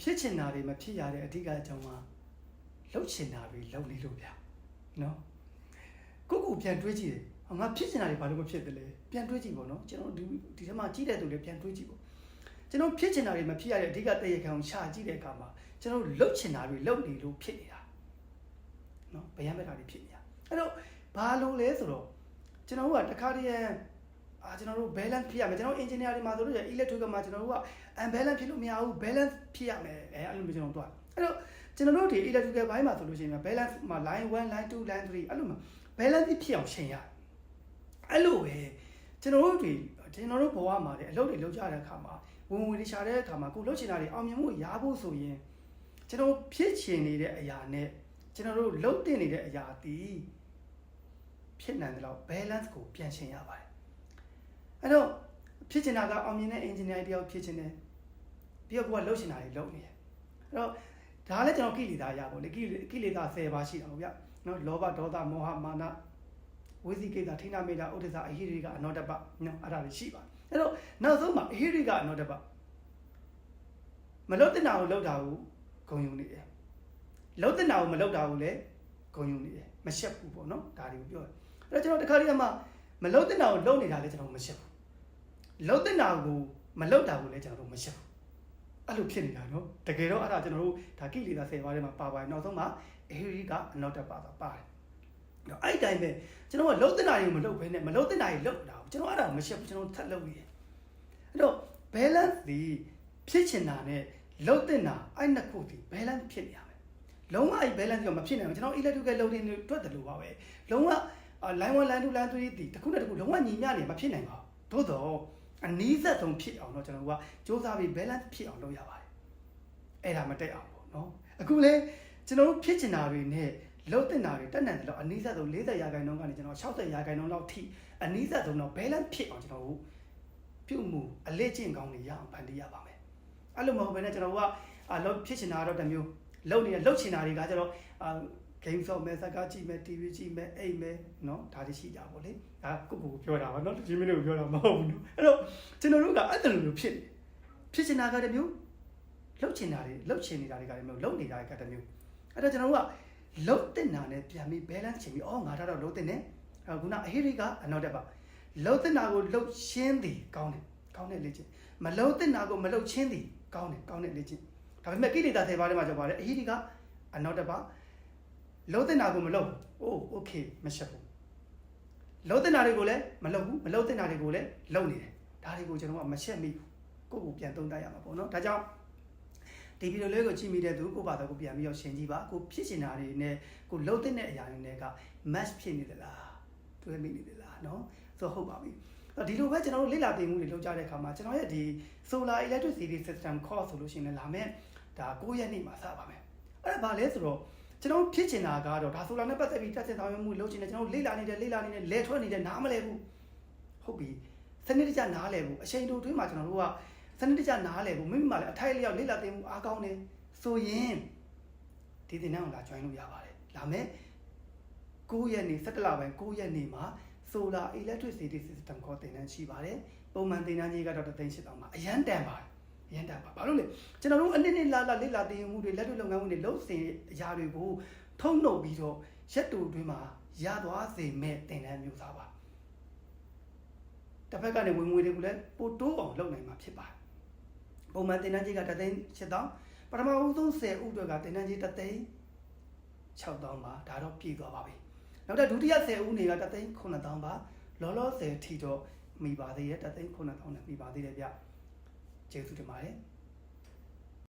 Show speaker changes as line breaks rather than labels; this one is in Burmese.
ဖြစ်ချင်တာတွေမဖြစ်ရတဲ့အဓိကအကြောင်းကလှုပ်ချင်တာတွေလှုပ်နေလို့ဗျာနော်ကိုကိုပြန်တွေးကြည့်တယ်ဟောငါဖြစ်ချင်တာတွေဘာလို့မဖြစ်တယ်လဲပြန်တွေးကြည့်ပေါ့နော်ကျွန်တော်ဒီဒီထဲမှာကြီးတဲ့သူတွေပြန်တွေးကြည့်ပေါ့ကျွန်တော်ဖြစ်ချင်တာတွေမဖြစ်ရတဲ့အဓိကတည့်ရခံကိုရှာကြည့်တဲ့အခါမှာကျွန်တော်လှုပ်ချင်တာတွေလှုပ်နေလို့ဖြစ်နေတာနော်ဗျမ်းမဲ့တာတွေဖြစ်နေတာအဲ့တော့ဘာလို့လဲဆိုတော့ကျွန်တော်တို့ကတခါတည်း အာကျွန်တော်တို့ balance ဖြစ်ရမယ်ကျွန်တော် engineer တွေမှာဆိုလို့ရ electrical မှာကျွန်တော်တို့က unbalance ဖြစ်လို့မရဘူး balance ဖြစ်ရမယ်အဲအဲ့လိုမျိုးကျွန်တော်တို့ကအဲ့တော့ကျွန်တော်တို့ဒီ electrical ဘိုင်းမှာဆိုလို့ရှိရင် balance မှာ line 1 line 2 line 3အဲ့လိုမျိုး balance ဖြစ်အောင်ချိန်ရတယ်အဲ့လိုပဲကျွန်တော်တို့ဒီကျွန်တော်တို့ဘဝမှာလေအလုပ်တွေလုပ်ကြတဲ့အခါမှာဝင်ဝင်တွေရှာတဲ့အခါမှာကိုလှုပ်ချင်တာတွေအောင်မြင်မှုရဖို့ဆိုရင်ကျွန်တော်ဖြစ်ချင်နေတဲ့အရာနဲ့ကျွန်တော်တို့လှုပ်တင်နေတဲ့အရာတီးဖြစ်နိုင်တယ်လို့ balance ကိုပြန်ချိန်ရပါတယ် အဲ့တော့ဖြစ်ချင်တာကအောင်မြင်တဲ့ engineer တယောက်ဖြစ်ချင်တယ်ပြီးတော့ကိုကလှုပ်ချင်တာတွေလုပ်နေတယ်အဲ့တော့ဒါလည်းကျွန်တော်ကိလေသာရပါလေကိလေကိလေသာ10ပါးရှိတာပေါ့ဗျနော်လောဘဒေါသမောဟမာနဝိသိကိတာထိနာမေတာဥဒ္ဒစာအဟိရိကအနောတပနော်အဲ့ဒါတွေရှိပါတယ်အဲ့တော့နောက်ဆုံးမှာအဟိရိကအနောတပမလုတ်တင်တာကိုလုတ်တာကိုဂုံယူနေတယ်လုတ်တင်တာကိုမလုတ်တာကိုလည်းဂုံယူနေတယ်မရှက်ဘူးပေါ့နော်ဒါတွေကိုပြောတယ်အဲ့တော့ကျွန်တော်တခါတည်းကမှ မလုတ်တင်တာကိုလုတ်နေတာလည်းကျွန်တော်မရှက်ဘူးလုတ်တင်တာကိုမလုတ်တာကိုလည်းကျွန်တော်တို့မရှက်ဘူးအဲ့လိုဖြစ်နေတာနော်တကယ်တော့အဲ့ဒါကျွန်တော်တို့ဒါကိလေသာ10ပါးထဲမှာပါပါတယ်နောက်ဆုံးမှာအဟိရိကအနောတပဆိုပါတယ်တော့အဲ့ဒီတိုင်းပဲကျွန်တော်ကလုတ်တင်တာတွေကိုမလုတ်ဘဲနဲ့မလုတ်တင်တာတွေလုတ်တာကိုကျွန်တော်အဲ့ဒါမရှက်ဘူးကျွန်တော်ထပ်လုတ်နေတယ်အဲ့တော့ balance ဒီဖြစ်ချင်တာနဲ့လုတ်တင်တာအဲ့နှစ်ခုဒီ balance ဖြစ်နေရမယ်လုံးဝအဲ့ balance ကမဖြစ်နိုင်ဘူးကျွန်တော် electrical loading တွေတွက်တယ်လို့ပါပဲလုံးဝ line 1 line 2 line 3ဒီတစ်ခုနဲ့တစ်ခုလုံးဝညီမျှနေမဖြစ်နိုင်ပါဘူးသို့တော့အနည်းဆက်ဆုံးဖြစ်အောင်တော့ကျွန်တော်ကစူးစမ်းပြီး balance ဖြစ်အောင်လုပ်ရပါတယ်အဲ့ဒါမတက်အောင်ပေါ့နော်အခုလေကျွန်တော်တို့ဖြစ်ချင်တာတွေနဲ့လုတ်တင်တာတွေတက်နိုင်တယ်လို့အနည်းဆက်ဆုံး40ရာခိုင်နှုန်းကနေကျွန်တော်60ရာခိုင်နှုန်းလောက်ထိအနည်းဆက်ဆုံးတော့ balance ဖြစ်အောင်ကျွန်တော်တို့ပြုမှုအလေးကျင့်ကောင်းတွေရအောင်ဖန်တီးရပါမယ်အဲ့လိုမဟုတ်ဘဲနဲ့ကျွန်တော်ကအလုတ်ဖြစ်ချင်တာတော့တစ်မျိုးလုတ်နေတဲ့လုတ်ချင်တာတွေကကျတော့အာ game ဆော့မယ်စကားကြည့်မယ် TV ကြည့်မယ်အိမ်မယ်เนาะဒါတွေရှိကြပါလေဒါကိုကိုကိုပြောတာပါเนาะဒီမင်းတို့ပြောတာမဟုတ်ဘူးเนาะအဲ့တော့ကျွန်တော်တို့ကအဲ့လိုမျိုးဖြစ်နေဖြစ်ချင်တာကတမျိုးလှုပ်ချင်တာတွေလှုပ်ချင်နေတာတွေကတမျိုးလှုပ်နေတာတွေကတမျိုးအဲ့တော့ကျွန်တော်တို့ကလှုပ်တင်တာနဲ့ပြန်ပြီး balance ချင်ပြီးအော်ငါတော့လှုပ်တင်နေအခုနအဟိရိကအနောက်တက်ပါလှုပ်တင်တာကိုလှုပ်ရှင်းသည်ကောင်းတယ်ကောင်းတဲ့လေ့ကျင့်မလှုပ်တင်တာကိုမလှုပ်ချင်းသည်ကောင်းတယ်ကောင်းတဲ့လေ့ကျင့်ဒါပေမဲ့ကိလေသာတွေပါးထဲမှာကြောက်ပါတယ်အဟိရိကအနောက်တက်ပါ လုံးတင်တာကိုမလုံးအိုးโอเคမရှက်ဘူးလုံးတင်တာတွေကိုလည်းမလုံးဘူးမလုံးတင်တာတွေကိုလည်းလုံးနေတယ်ဒါတွေကိုကျွန်တော်ကမရှက်မိဘူးကိုယ့်ကိုပြန်သုံးသပ်ရမှာပေါ့နော်ဒါကြောင့်ဒီဗီဒီယိုလေးကိုကြည့်မိတဲ့သူကိုယ့်ဘာသာကိုပြန်ပြီးတော့ရှင်းကြည့်ပါကိုဖြစ်ချင်တာတွေနဲ့ကိုလုံးတင်တဲ့အရာတွေနဲ့က match ဖြစ်နေသလားတွဲမိနေသလားเนาะဆိုတော့ဟုတ်ပါပြီဒီလိုပဲကျွန်တော်တို့လေ့လာသင်မှုတွေလုပ်ကြတဲ့အခါမှာကျွန်တော်ရဲ့ဒီ solar electricity system course ဆိုလို့ရှိရင်လည်းလာမယ်ဒါ9ရက်နေ့မှာစပါမယ်အဲ့ဒါဘာလဲဆိုတော့ ကျွန်တော်ဖြစ်ချင်တာကတော့ဒါဆိုလာနဲ့ပတ်သက်ပြီးတက်ဆက်ဆောင်ရွက်မှုလုပ်ချင်တယ်ကျွန်တော်လေ့လာနေတယ်လေ့လာနေတယ်လဲထွက်နေတယ်နားမလဲဘူးဟုတ်ပြီစနစ်တကျနားလဲဘူးအချိန်တိုတွင်းမှာကျွန်တော်တို့ကစနစ်တကျနားလဲဘူးမိမိမှလည်းအထိုက်လျောက်လေ့လာသင်မှုအားကောင်းတယ်ဆိုရင်ဒီသင်တန်းကိုလာ join လို့ရပါတယ်လာမယ်9ရက်နေ့17လပိုင်း9ရက်နေ့မှာ solar electricity system ကိုသင်တန်းရှိပါတယ်ပုံမှန်သင်တန်းကြီးကတော့တသိန်း၈000ပါအရန်တန်ပါတယ် ရန်တာပါဘာလို့လဲကျွန်တော်တို့အနည်းနည်းလာလာလေ့လာသင်ယူမှုတွေလက်တွေ့လုပ်ငန်းမှုတွေလုပ်စဉ်အရာတွေကိုထုံနှုတ်ပြီးတော့ရက်တူတွင်းမှာရသွားစေမဲ့သင်တန်းမျိုးသားပါတစ်ဖက်ကနေဝင်ငွေတွေကိုလည်းပိုတိုးအောင်လုပ်နိုင်မှာဖြစ်ပါတယ်ပုံမှန်သင်တန်းကြီးကတသိန်း8000ပထမဦးဆုံး10ဦးတွေကသင်တန်းကြီးတသိန်း6000ပါဒါတော့ပြည့်သွားပါပြီနောက်တဲ့ဒုတိယ10ဦးတွေကတသိန်း9000ပါလောလောဆယ်ထီတော့မိပါသေးရဲ့တသိန်း9000နဲ့မိပါသေးတယ်ဗျ ကျေးဇူးတင်ပါတယ်